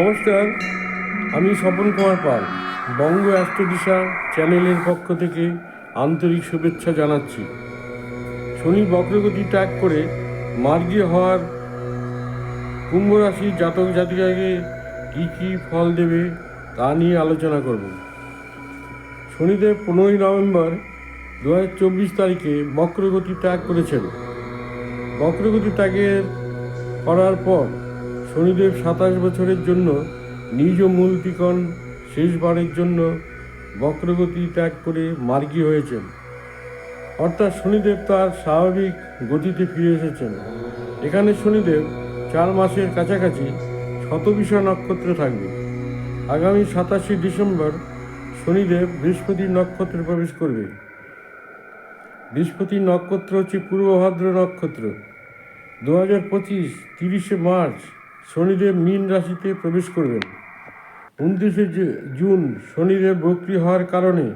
নমস্কার, আমি স্বপন কুমার পাল, বঙ্গ অ্যাস্ট্রোদিশা চ্যানেলের পক্ষ থেকে আন্তরিক শুভেচ্ছা জানাচ্ছি। শনি বক্রগতি ত্যাগ করে মার্গী হওয়ার কুম্ভ রাশির জাতক জাতিকাকে কী কী ফল দেবে তা নিয়ে আলোচনা করব। শনিদেব পনেরোই নভেম্বর দু চব্বিশ তারিখে বক্রগতি ত্যাগ করেছেন। বক্রগতি ত্যাগের করার পর শনিদেব সাতাশ বছরের জন্য নিজ মূল ত্রিকোণ শেষবারের জন্য বক্রগতি ত্যাগ করে মার্গী হয়েছেন। অর্থাৎ শনিদেব তার স্বাভাবিক গতিতে ফিরে এসেছেন। এখানে শনিদেব চার মাসের কাছাকাছি শতবিষা নক্ষত্রে থাকবে আগামী সাতাশে ডিসেম্বর শনিদেব বৃহস্পতি নক্ষত্রে প্রবেশ করবে। বৃহস্পতির নক্ষত্র হচ্ছে পূর্বভাদ্র নক্ষত্র। দু হাজার পঁচিশ তিরিশে মার্চ শনিদেব মীন রাশিতে প্রবেশ করবেন। উনত্রিশে জুন শনিদেব বক্রি হওয়ার কারণে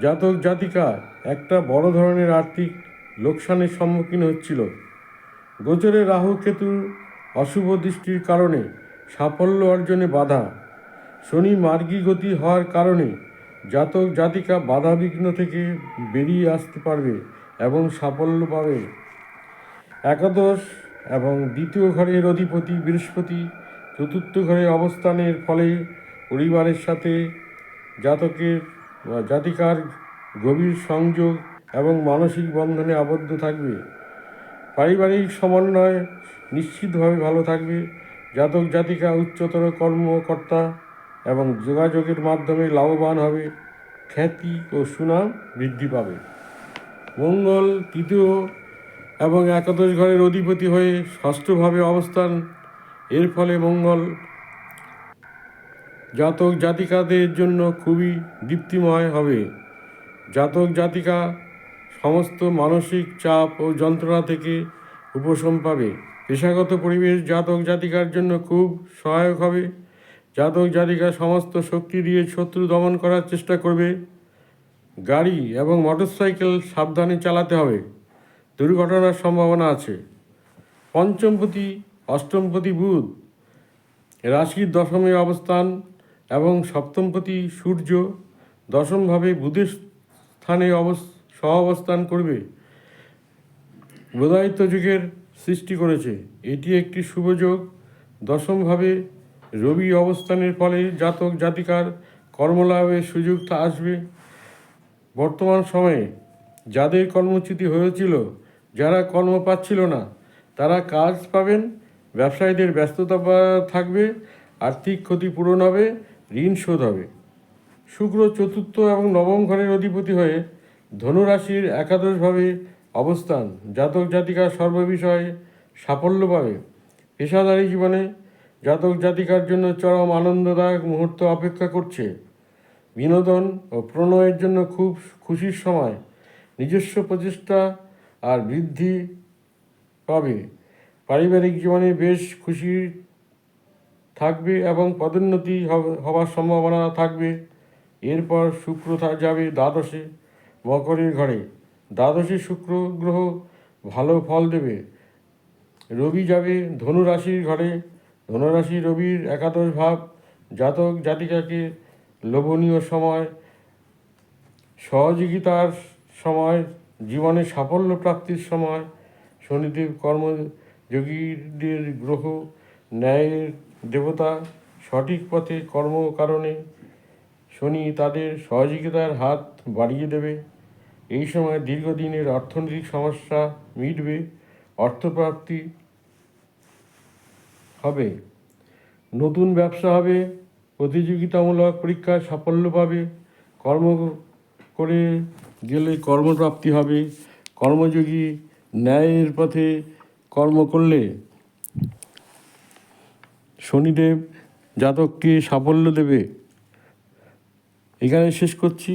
জাতক জাতিকা একটা বড় ধরনের আর্থিক লোকসানের সম্মুখীন হচ্ছিল। গোচরে রাহু কেতু অশুভ দৃষ্টির কারণে সাফল্য অর্জনে বাধা। শনি মার্গী গতি হওয়ার কারণে জাতক জাতিকা বাধা বিঘ্ন থেকে বেরিয়ে আসতে পারবে এবং সাফল্য পাবে। একাদশ এবং দ্বিতীয় ঘরের অধিপতি বৃহস্পতি, চতুর্থ ঘরে অবস্থানের ফলে পরিবারের সাথে জাতকের, জাতিকার গভীর সংযোগ এবং মানসিক বন্ধনে আবদ্ধ থাকবে। পারিবারিক সমন্বয় নিশ্চিতভাবে ভালো থাকবে। জাতক, জাতিকা, উচ্চতর কর্মকর্তা এবং যোগাযোগের মাধ্যমে লাভবান হবে। খ্যাতি ও সুনাম বৃদ্ধি পাবে। মঙ্গল, তৃতীয় এবং একাদশ ঘরের অধিপতি হয়ে ষষ্ঠভাবে অবস্থান। এর ফলে মঙ্গল জাতক জাতিকাদের জন্য খুবই দীপ্তিময় হবে। জাতক জাতিকা সমস্ত মানসিক চাপ ও যন্ত্রণা থেকে উপশম পাবে। পেশাগত পরিবেশ জাতক জাতিকার জন্য খুব সহায়ক হবে। জাতক জাতিকা সমস্ত শক্তি দিয়ে শত্রু দমন করার চেষ্টা করবে। গাড়ি এবং মোটরসাইকেল সাবধানে চালাতে হবে। দুর্ঘটনার সম্ভাবনা আছে। পঞ্চমপতি অষ্টমপতি বুধ, রাশির দশমে অবস্থান এবং সপ্তমপতি সূর্য দশমভাবে বুধের স্থানে অবস সহ অবস্থান করবে। বোধায়িত্ব যুগের সৃষ্টি করেছে। এটি একটি শুভযোগ দশমভাবে রবি অবস্থানের ফলে জাতক জাতিকার কর্মলাভের সুযোগটা আসবে। বর্তমান সময়ে যাদের কর্মচ্যুতি হয়েছিল যারা কর্ম পাচ্ছিল না, তারা কাজ পাবেন, ব্যবসায়ীদের ব্যস্ততা থাকবে, আর্থিক ক্ষতি পূরণ হবে, ঋণ শোধ হবে। শুক্র, চতুর্থ এবং নবম ঘরের অধিপতি হয়ে ধনুরাশির একাদশভাবে অবস্থান। জাতক জাতিকার সর্ববিষয়ে সাফল্য পাবে। পেশাদারী জীবনে জাতক জাতিকার জন্য চরম আনন্দদায়ক মুহূর্ত অপেক্ষা করছে। বিনোদন ও প্রণয়ের জন্য খুব খুশির সময়। নিজস্ব প্রচেষ্টা আর বৃদ্ধি পাবে। পারিবারিক জীবনে বেশ খুশি থাকবে এবং পদোন্নতি হবার সম্ভাবনা থাকবে। এরপর শুক্র যাবে দ্বাদশে মকরের ঘরে। দ্বাদশে শুক্র গ্রহ ভালো ফল দেবে। রবি যাবে ধনুরাশির ঘরে। ধনুরাশি রবির একাদশ ভাব। জাতক জাতিকাকে লোভনীয় সময়। সহযোগিতার সময় জীবনে সাফল্য প্রাপ্তির সময় শনিদেব কর্মযোগীদের গ্রহ, ন্যায়ের দেবতা, সঠিক পথে কর্ম কারণে শনি তাদের সহযোগিতার হাত বাড়িয়ে দেবে। এই সময় দীর্ঘদিনের অর্থনৈতিক সমস্যা মিটবে, অর্থপ্রাপ্তি হবে। নতুন ব্যবসা হবে, প্রতিযোগিতামূলক পরীক্ষায় সাফল্য পাবে, কর্ম করে গেলে কর্মপ্রাপ্তি হবে। কর্মযোগী ন্যায়ের পথে কর্ম করলে শনিদেব জাতককে সাফল্য দেবে। এখানে শেষ করছি।